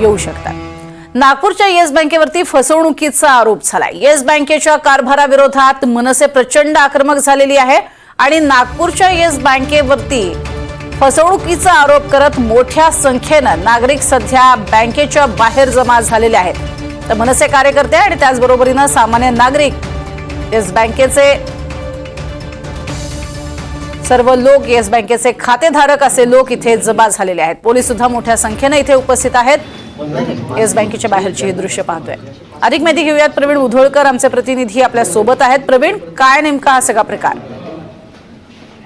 येऊ शकतात. नागपूरच्या येस बँकेवरती फसवणुकीचा आरोप झालाय. येस बँकेच्या कारभाराविरोधात मनसे प्रचंड आक्रमक झालेली आहे आणि नागपूरच्या येस बँकेवरती फसवणुकीचा आरोप करत मोठ्या संख्येनं नागरिक सध्या बँकेच्या बाहेर जमा झालेले आहेत. तर मनसे कार्यकर्ते आणि त्याचबरोबरीनं सामान्य नागरिक येस बँकेचे सर्व लोक येस बँकेचे खातेधारक असे लोक इथे जमा झालेले आहेत. पोलीस सुद्धा मोठ्या संख्येनं इथे उपस्थित आहेत. येस बँकेच्या बाहेरची हे दृश्य पाहतोय. अधिक माहिती घेऊयात प्रवीण उधोळकर आमचे प्रतिनिधी आपल्यासोबत आहेत. प्रवीण काय नेमका हा सगळा प्रकार?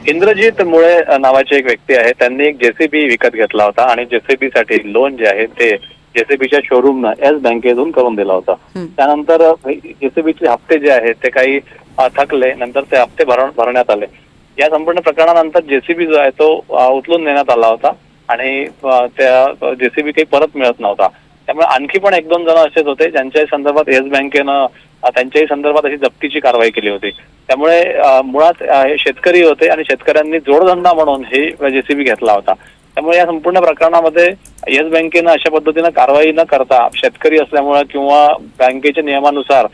इंद्रजित मुळे नावाचे एक व्यक्ती आहे. त्यांनी एक जेसीबी विकत घेतला होता आणि जेसीबी साठी लोन जे आहे ते जेसीबीच्या शोरूमनं एस बँकेतून करून दिला होता. त्यानंतर जेसीबीचे हप्ते जे आहेत ते काही थकले. नंतर ते हप्ते भर भरण्यात आले. या संपूर्ण प्रकरणानंतर जेसीबी जो आहे तो उचलून नेण्यात आला होता. आणि त्या जेसीबी काही परत मिळत नव्हता. त्यामुळे आणखी पण एक दोन जण असेच होते ज्यांच्या संदर्भात येस बँकेनं त्यांच्याही संदर्भात अशी जप्तीची कारवाई केली होती. त्यामुळे मुळात हे शेतकरी होते आणि शेतकऱ्यांनी जोडधंदा म्हणून हे जेसीबी घेतला होता. त्यामुळे या संपूर्ण प्रकरणामध्ये येस बँकेनं अशा पद्धतीनं कारवाई न करता शेतकरी असल्यामुळे किंवा बँकेच्या नियमानुसार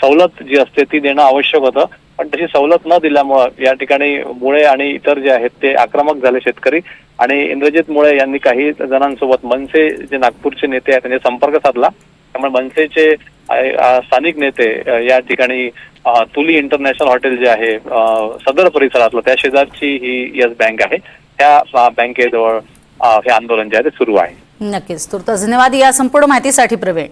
सवलत जी असते ती देणं आवश्यक होतं. पण तशी सवलत न दिल्यामुळं या ठिकाणी मुळे आणि इतर जे आहेत ते आक्रमक झाले शेतकरी. आणि इंद्रजित मुळे यांनी काही जणांसोबत मनसे जे नागपूरचे नेते आहेत त्यांनी संपर्क साधला. त्यामुळे मनसेचे स्थानिक नेते या ठिकाणी तुली इंटरनॅशनल हॉटेल जे आहे सदर परिसरातलं त्या शेजारची ही येस बँक आहे. त्या बँकेजवळ हे आंदोलन जे आहे ते सुरू आहे. नक्कीच. तुर्त धन्यवाद. या संपूर्ण माहितीसाठी प्रवीण.